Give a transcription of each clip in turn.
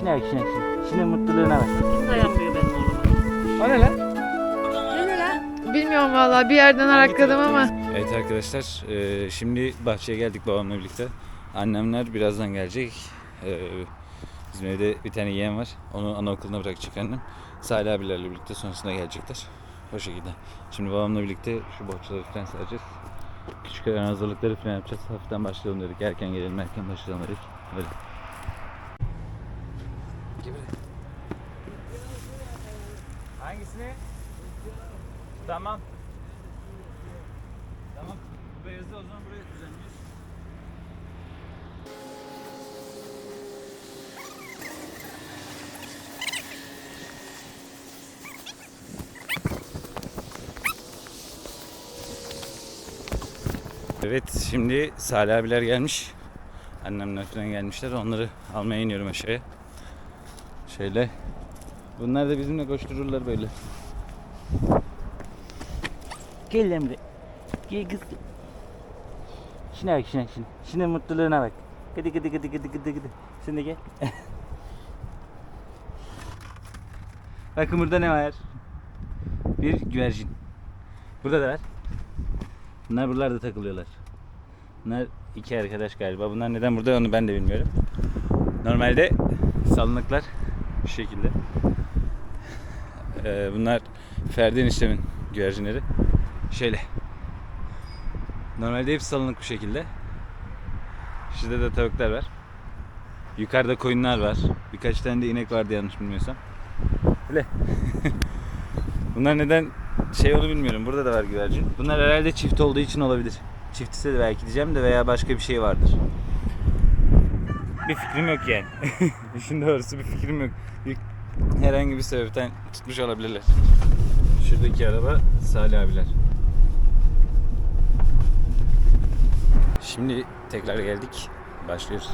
Şuna bak şuna şuna. Şunun mutluluğuna bak. Kim dayanmıyor benim oğluma? O ne lan? Ne lan? Bilmiyorum vallahi bir yerden arakladım ama. Evet arkadaşlar e, şimdi bahçeye geldik babamla birlikte. Annemler birazdan gelecek. E, bizim evde bir tane yeğen var. Onu anaokuluna bırakacak annem. Salih abilerle birlikte sonrasında gelecekler. O şekilde. Şimdi babamla birlikte şu bohçaları falan saracağız. Küçük hazırlıkları falan yapacağız. Hafiften başlayalım dedik. Erken gelelim erken başlayalım dedik. Öyle. Hangisini? Tamam. Tamam. Bu beyazı o zaman buraya düzenliyoruz. Evet şimdi Salih abiler gelmiş. Annemler falan gelmişler. Onları almaya iniyorum aşağıya. Şöyle. Bunlar da bizimle koştururlar böyle. Gel buraya. Gel kız. Şuna bak şuna şuna. Şunun mutluluğuna bak. Gıdı gıdı gıdı gıdı gıdı gıdı. Sen de gel. Bakın burada ne var? Bir güvercin. Burada da var. Bunlar buralarda takılıyorlar. Bunlar iki arkadaş galiba. Bunlar neden burada onu ben de bilmiyorum. Normalde salınıklar bu şekilde. Ee, bunlar Ferdi eniştemin güvercinleri. Şöyle. Normalde hepsi salınık bu şekilde. Şurada da tavuklar var. Yukarıda koyunlar var. Birkaç tane de inek vardı yanlış bilmiyorsam. Öyle. Bunlar neden şey onu bilmiyorum. Burada da var güvercin. Bunlar herhalde çift olduğu için olabilir. Çift ise de belki diyeceğim de veya başka bir şey vardır. Bir fikrim yok yani. İşin doğrusu bir fikrim yok. Herhangi bir sebepten tutmuş olabilirler. Şuradaki araba Salih abiler. Şimdi tekrar geldik. Başlıyoruz.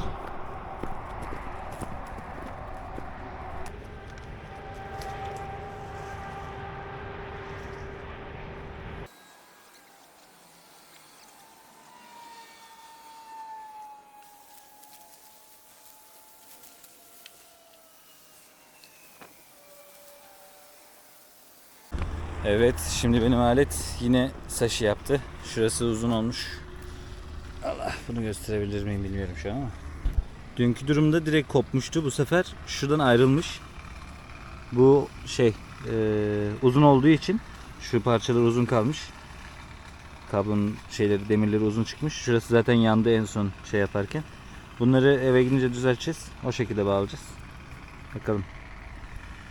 Evet, şimdi benim alet yine saşı yaptı. Şurası uzun olmuş. Allah, bunu gösterebilir miyim bilmiyorum şu an ama. Dünkü durumda direkt kopmuştu. Bu sefer şuradan ayrılmış. Bu şey e, uzun olduğu için şu parçalar uzun kalmış. Kablonun şeyleri, demirleri uzun çıkmış. Şurası zaten yandı en son şey yaparken. Bunları eve gidince düzelteceğiz. O şekilde bağlayacağız. Bakalım.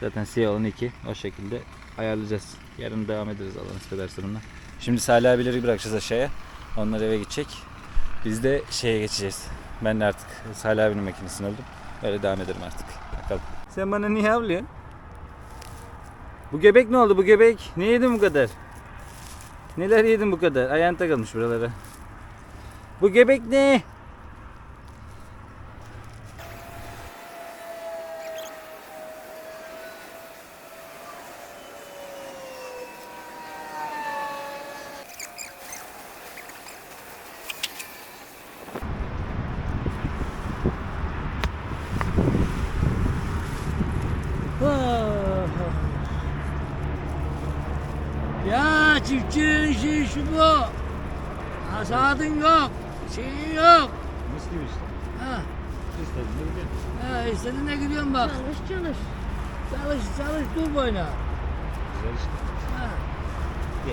Zaten siyah olan iki. O şekilde ayarlayacağız. Yarın devam ederiz Allah nasip ederse bununla. Şimdi Salih abileri bırakacağız aşağıya. Onlar eve gidecek. Biz de şeye geçeceğiz. Ben de artık Salih abinin makinesini aldım. Öyle devam ederim artık. Bakalım. Sen bana niye havlıyorsun? Bu göbek ne oldu bu göbek? Ne yedin bu kadar? Neler yedin bu kadar? Ayağın takılmış buralara. Bu göbek ne? Ya çiftçinin işi şu bu. Hasadın yok. Şeyin yok. Mis gibi işte. Ha, İstediğinde gidiyorsun. ha istediğine gidiyorum bak. Çalış çalış. Çalış çalış dur boyuna. Güzel işte. Ha.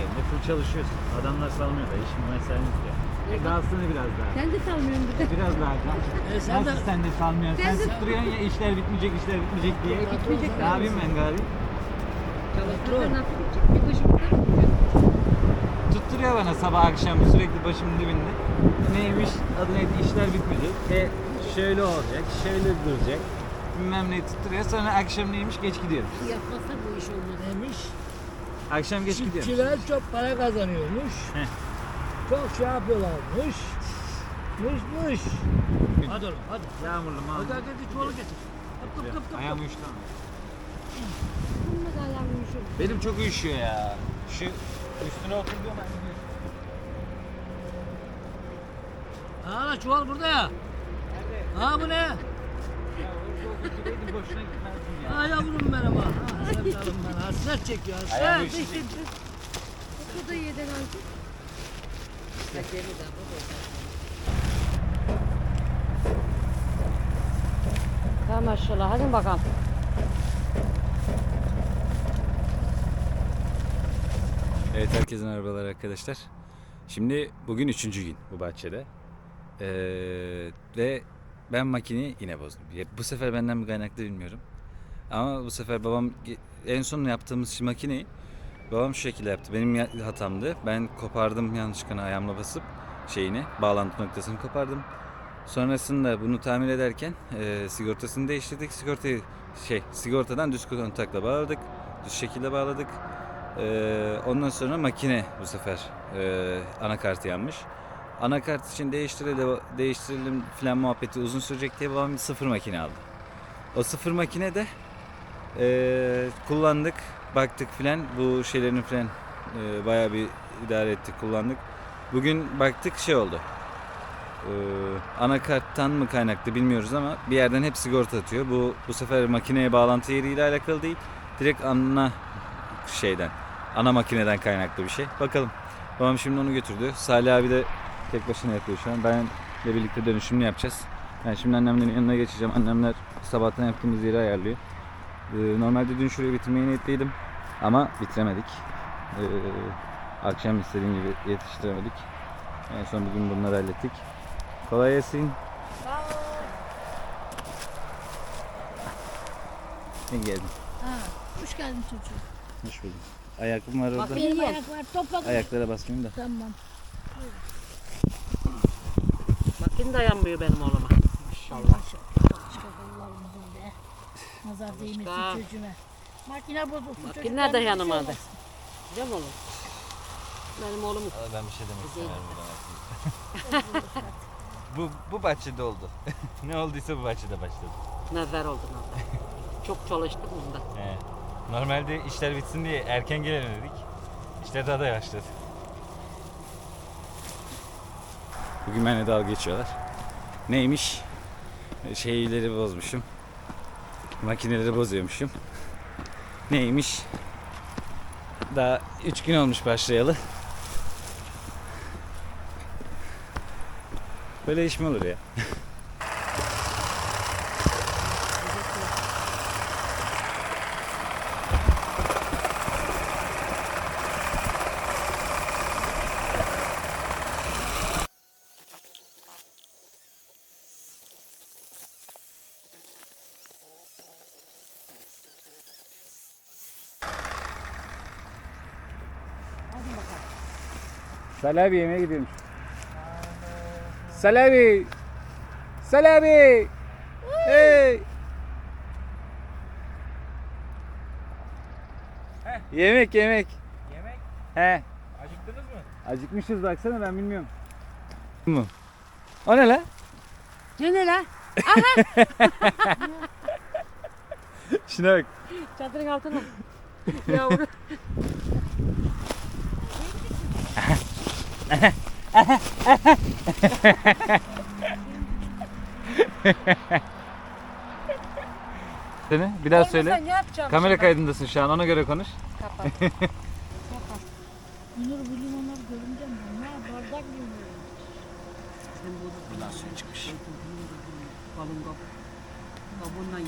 Evde full çalışıyorsun. Adamlar salmıyor da işin mesain yok ya. E kalsın biraz daha. Sen de salmıyorsun bir de. Biraz daha kal. E sen Nasıl de sen de salmıyorsun? Sen Sen de- tutturuyorsun ya işler bitmeyecek işler bitmeyecek diye. Bitmeyecek. Ne yapayım ben gari? Çalıştır. Bir? Tutturuyor bana sabah akşam sürekli başımın dibinde. Neymiş? Adı neydi? İşler bitmeyecek. E şöyle olacak, şöyle duracak. Bilmem ne tutturuyor. Sonra akşam neymiş? Geç gidiyor. Yapmasa bu iş olmaz. Demiş. Akşam geç gidiyor. Çiftçiler çok para kazanıyormuş. Heh. Çok şey yapıyorlarmış. Mış mış. Hadi oğlum hadi. Yağmurlu mağmurlu. Hadi hadi hadi çuvalı getir. Kıp kıp kıp kıp. Ayağım uyuştu ayağım. Benim çok uyuşuyor ya. Şu üstüne oturduğum ben uyuyorum. Ha çuval burada ya. Nerede? Ha bu ne? Ya boşuna gitmezdim ya. Ha yavrum merhaba. Ha, sevdalim ben. Hasret çekiyor. Hasret. üşüdü. Bu da yeden artık. Tamam maşallah hadi bakalım. Evet herkese merhabalar arkadaşlar. Şimdi bugün üçüncü gün bu bahçede. Ee, ve ben makineyi yine bozdum. Bu sefer benden mi kaynaklı bilmiyorum. Ama bu sefer babam en son yaptığımız şu makineyi babam şu şekilde yaptı. Benim hatamdı. Ben kopardım yanlışlıkla ayağımla basıp şeyini, bağlantı noktasını kopardım. Sonrasında bunu tamir ederken e, sigortasını değiştirdik. Sigortayı şey sigortadan düz kontakla bağladık. Düz şekilde bağladık. Ee, ondan sonra makine bu sefer e, anakartı yanmış. Anakart için değiştirelim, değiştirelim filan muhabbeti uzun sürecek diye babam bir sıfır makine aldı. O sıfır makine de e, kullandık, baktık filan bu şeylerini filan e, bayağı bir idare ettik, kullandık. Bugün baktık şey oldu. E, anakarttan mı kaynaklı bilmiyoruz ama bir yerden hep sigorta atıyor. Bu bu sefer makineye bağlantı yeriyle alakalı değil. Direkt ana şeyden, ana makineden kaynaklı bir şey. Bakalım. Babam şimdi onu götürdü. Salih abi de tek başına yapıyor şu an. Benle birlikte dönüşümlü yapacağız. Ben şimdi annemlerin yanına geçeceğim. Annemler sabahtan yaptığımız yeri ayarlıyor. Ee, normalde dün şurayı bitirmeyi niyetliydim. Ama bitiremedik. Ee, akşam istediğim gibi yetiştiremedik. En son bugün bunları hallettik. Kolay gelsin. İyi geldin. Hoş geldin çocuğum. Hoş bulduk. Ayakkabım var orada. Benim ayak var topla. Ayaklara basmayayım da. Tamam. Makine dayanmıyor benim oğluma. Allah Başka Allah'ımızın be. Nazar değmesin çocuğuma. Makine bozulsun çocuk. Makine dayanamadı. Güzel mi oğlum? Benim oğlum Ben bir şey demek istemiyorum bu, bu bahçede oldu. ne olduysa bu bahçede başladı. nazar oldu nazar. Çok çalıştık bunda. He. Normalde işler bitsin diye erken gelelim dedik. İşler daha da başladı. Bugün benimle dalga geçiyorlar. Neymiş? Şeyleri bozmuşum. Makineleri bozuyormuşum. Neymiş? Daha 3 gün olmuş başlayalı. Böyle iş mi olur ya? Salih abi yemeğe gidiyormuş. Salih abi! Salih abi! Hey! Yemek yemek. Yemek? He. Acıktınız mı? Acıkmışız baksana ben bilmiyorum. Mu? O ne la? Ne ne la? Şuna bak. Çadırın altına. Yavru. Seni bir daha söyle. Ne yapacağım? Kamera kaydındasın şu an ona göre konuş. Bunları bu limonları görünce? Ne bardak limonu. Buradan suyu çıkmış. Balon kap. Babunla ye.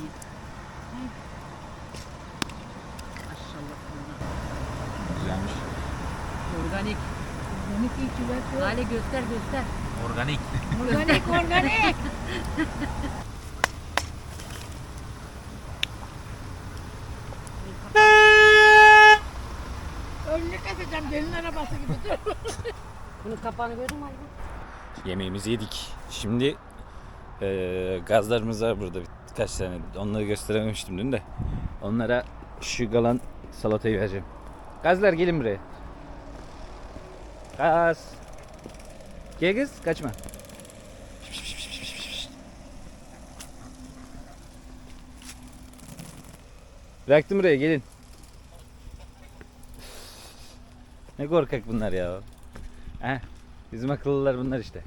Maşallah. Güzelmiş. Organik. Organik iyi ki Hale göster göster. Organik. Organik organik. Önünü keseceğim gelin arabası gibi. Dur. Bunun kapağını gördün mü? abi? Yemeğimizi yedik. Şimdi eee, gazlarımız var burada birkaç tane. Onları gösterememiştim dün de. Onlara şu kalan salatayı vereceğim. Gazlar gelin buraya. Gaz. Gel kız kaçma. Bıraktım buraya gelin. Ne korkak bunlar ya. Heh, bizim akıllılar bunlar işte.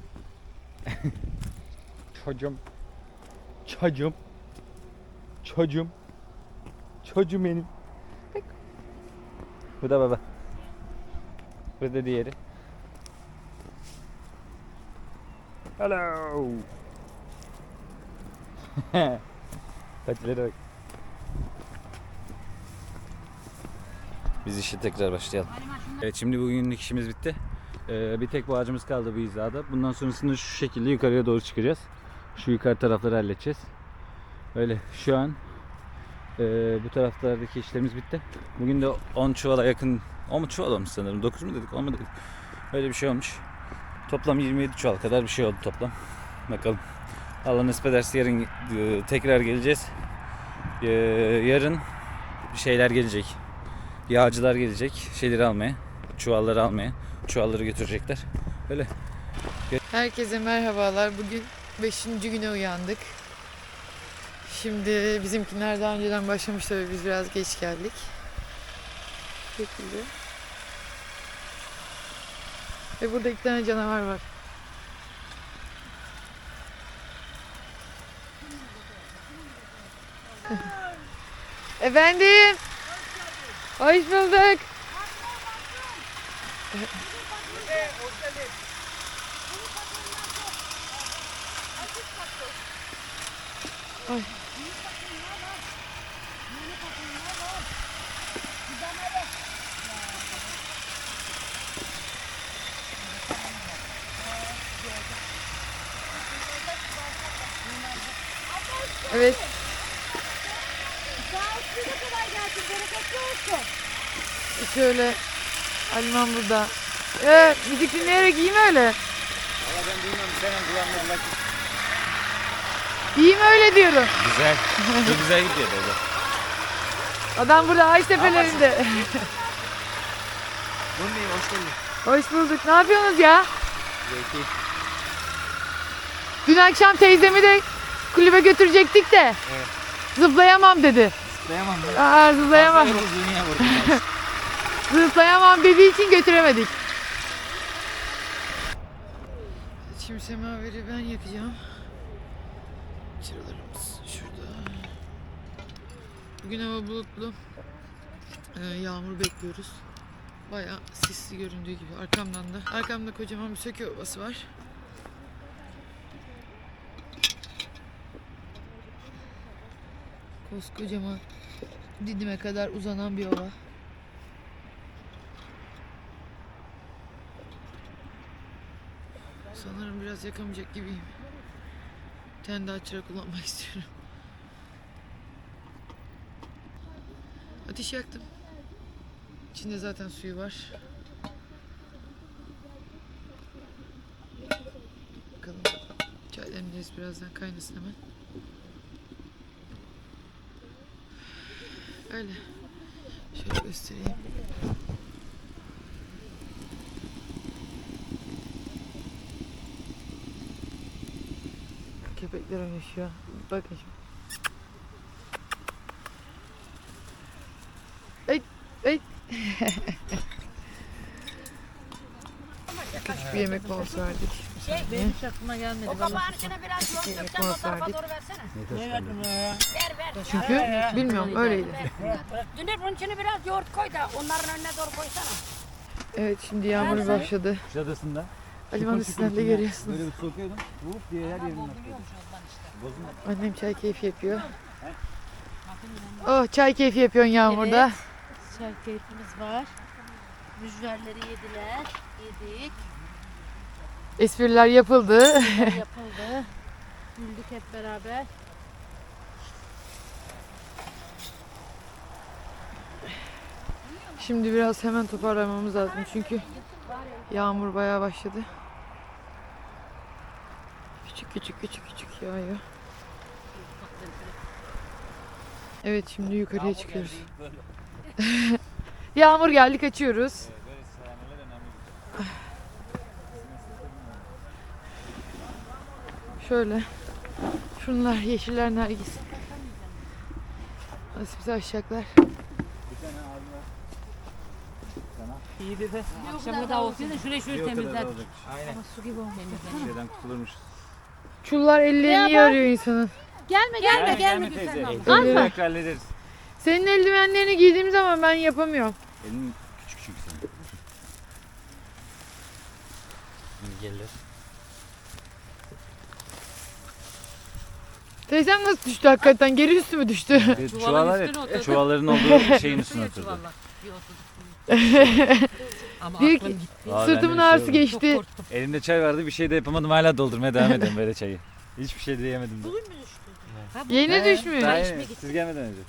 Çocuğum. Çocuğum. Çocuğum. Çocuğum benim. Bu da baba. Bu da diğeri. Hello. Patilere bak. Biz işe tekrar başlayalım. Evet şimdi bugünlük işimiz bitti. Ee, bir tek bu ağacımız kaldı bu hizada. Bundan sonrasında şu şekilde yukarıya doğru çıkacağız. Şu yukarı tarafları halledeceğiz. Öyle şu an e, bu taraflardaki işlerimiz bitti. Bugün de 10 çuvala yakın 10 mu çuval olmuş sanırım. 9 mu dedik 10 mu dedik. Öyle bir şey olmuş. Toplam 27 çuval kadar bir şey oldu toplam. Bakalım. Allah nasip ederse yarın e, tekrar geleceğiz. E, yarın şeyler gelecek. Yağcılar gelecek. Şeyleri almaya. Çuvalları almaya. Çuvalları götürecekler. Öyle. Herkese merhabalar. Bugün 5. güne uyandık. Şimdi bizimkiler daha önceden başlamış tabii biz biraz geç geldik. Bu şekilde. Ve burada iki tane canavar var. Efendim. Hoş bulduk. Evet. Şöyle Aliman burada. Ee, müzik dinleyerek iyi mi öyle? Valla ben bilmiyorum senin kulağında İyi mi öyle diyorum. Güzel. Çok güzel gidiyor böyle. Adam burada ay tepelerinde. Buradayım hoş geldin. Hoş bulduk. Ne yapıyorsunuz ya? Dün akşam teyzemi de kulübe götürecektik de. Zıplayamam dedi. Zıplayamam ben. Aa, zıplayamam. Zıplayamam dediği için götüremedik. Şimdi semaveri ben yakacağım. Çıralarımız şurada. Bugün hava bulutlu. Ee, yağmur bekliyoruz. Bayağı sisli göründüğü gibi arkamdan da. Arkamda kocaman bir söke obası var. Koskocaman Didim'e kadar uzanan bir ova. Sanırım biraz yakamayacak gibiyim. Bir tane daha çırak kullanmak istiyorum. Ateş yaktım. İçinde zaten suyu var. Bakalım. Çay demleyeceğiz birazdan kaynasın hemen. Öyle. Şöyle göstereyim. Köpekler oynaşıyor. Bakın şimdi. Ay, ay. Küçük bir yemek molası verdik. Benim hiç aklıma gelmedi. O kapağın içine biraz yoğurt Yemek dökeceğim o tarafa doğru versene. Ne verdin ya? Ver ver. Çünkü bilmiyorum öyleydi. Dünür bunun içine biraz yoğurt koy da onların önüne doğru koysana. Evet şimdi yağmur başladı. Kuşadası'nda. Aliman üstünden de görüyorsunuz. Böyle bir sokuyordum. Vup diye her yerini atıyordum. Annem çay keyfi yapıyor. Oh çay keyfi yapıyorsun yağmurda. Çay keyfimiz var. Mücverleri yediler. Yedik. Espriler yapıldı. Yapıldı. Güldük hep beraber. Şimdi biraz hemen toparlamamız lazım çünkü yağmur bayağı başladı. Küçük küçük küçük küçük yağıyor. Evet şimdi yukarıya çıkıyoruz. yağmur geldi kaçıyoruz. Şöyle. Şunlar yeşiller nergis. Nasıl bizi aşacaklar. İyi dedi. Akşama da olsun da şurayı şöyle temizler. Aynen. Su gibi olmuş. Şeyden kurtulurmuşuz. Çullar ellerini yarıyor insanın. Gelme gelme gelme. Gülsen abla. Tekrar hallederiz. Senin eldivenlerini giydiğim zaman ben yapamıyorum. Elin küçük çünkü senin. Gelir. Teyzem nasıl düştü hakikaten? Geri üstü mü düştü? Bir Çuvalın üstüne oturdu. çuvalların olduğu şeyin üstüne oturdu. çuvalla. Bir oturdu. Ama Büyük- aklım gitti. Aa, bende Sırtımın şey ağrısı oldu. geçti. Korktum. Elimde çay vardı bir şey de yapamadım hala doldurmaya devam ediyorum böyle çayı. Hiçbir şey de yemedim de. Yeni He, düşmüş. daha yeni. Siz gelmeden önce.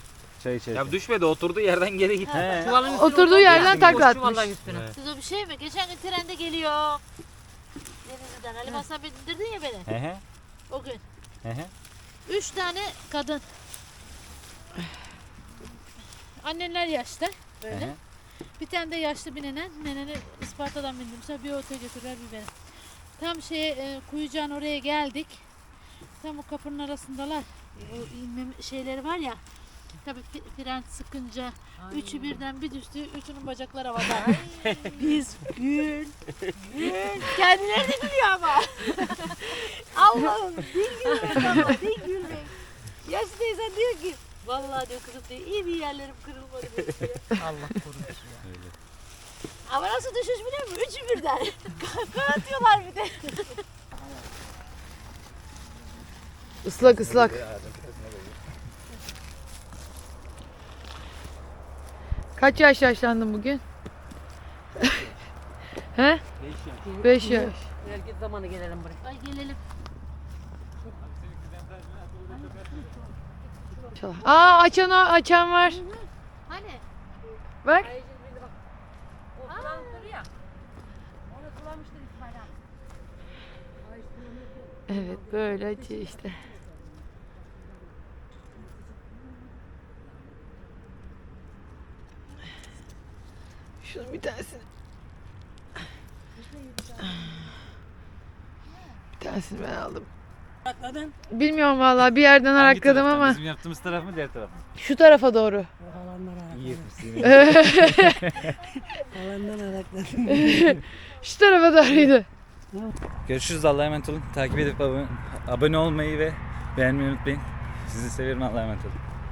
Çay içerken. Ya düşmedi oturduğu yerden geri gitti. He. Çuvalın üstüne Oturduğu oturdu, yerden yani takla boş atmış. çuvalların üstüne. Siz o bir şey mi? Geçen gün trende geliyor. Denizli'den. Ali Hasan bindirdin ya beni. He he. O gün. He he. Üç tane kadın. Annenler yaşta. He Böyle. he. Bir tane de yaşlı bir nenen. Neneni Isparta'dan bindirmişler. Bir otele götürdüler bir beni. Tam şeye e, Kuyucağın oraya geldik. Tam o kapının arasındalar. O inme şeyleri var ya. Tabii fren sıkınca üçü birden bir düştü. Üçünün bacakları havada. Biz gül, gül. Kendileri de gülüyor ama. Allah'ım dil gülmek ama dil gülmek. Yaşlı teyze diyor ki Vallahi diyor kızım diyor iyi bir yerlerim kırılmadı benim diyor. Allah korusun. Ama nasıl düşüş biliyor musun? Üçü birden. Kaka atıyorlar bir de. Islak ıslak. Kaç yaş yaşlandın bugün? He? 5 yaş. Herkes zamanı gelelim buraya. Ay gelelim. İnşallah. Aa açan açan var. Hani? Bak. O. Evet böyle açıyor işte. Şunun bir tanesini. Bir tanesini ben aldım. Atladın. Bilmiyorum vallahi bir yerden Hangi arakladım taraftan? ama Bizim yaptığımız taraf mı diğer taraf mı? şu tarafa doğru. İyi yapmışsın. Alandan arakladım. Şu tarafa doğruydu. Görüşürüz Allah'a emanet olun. Takip edip abone, abone olmayı ve beğenmeyi unutmayın. Sizi seviyorum Allah'a emanet olun.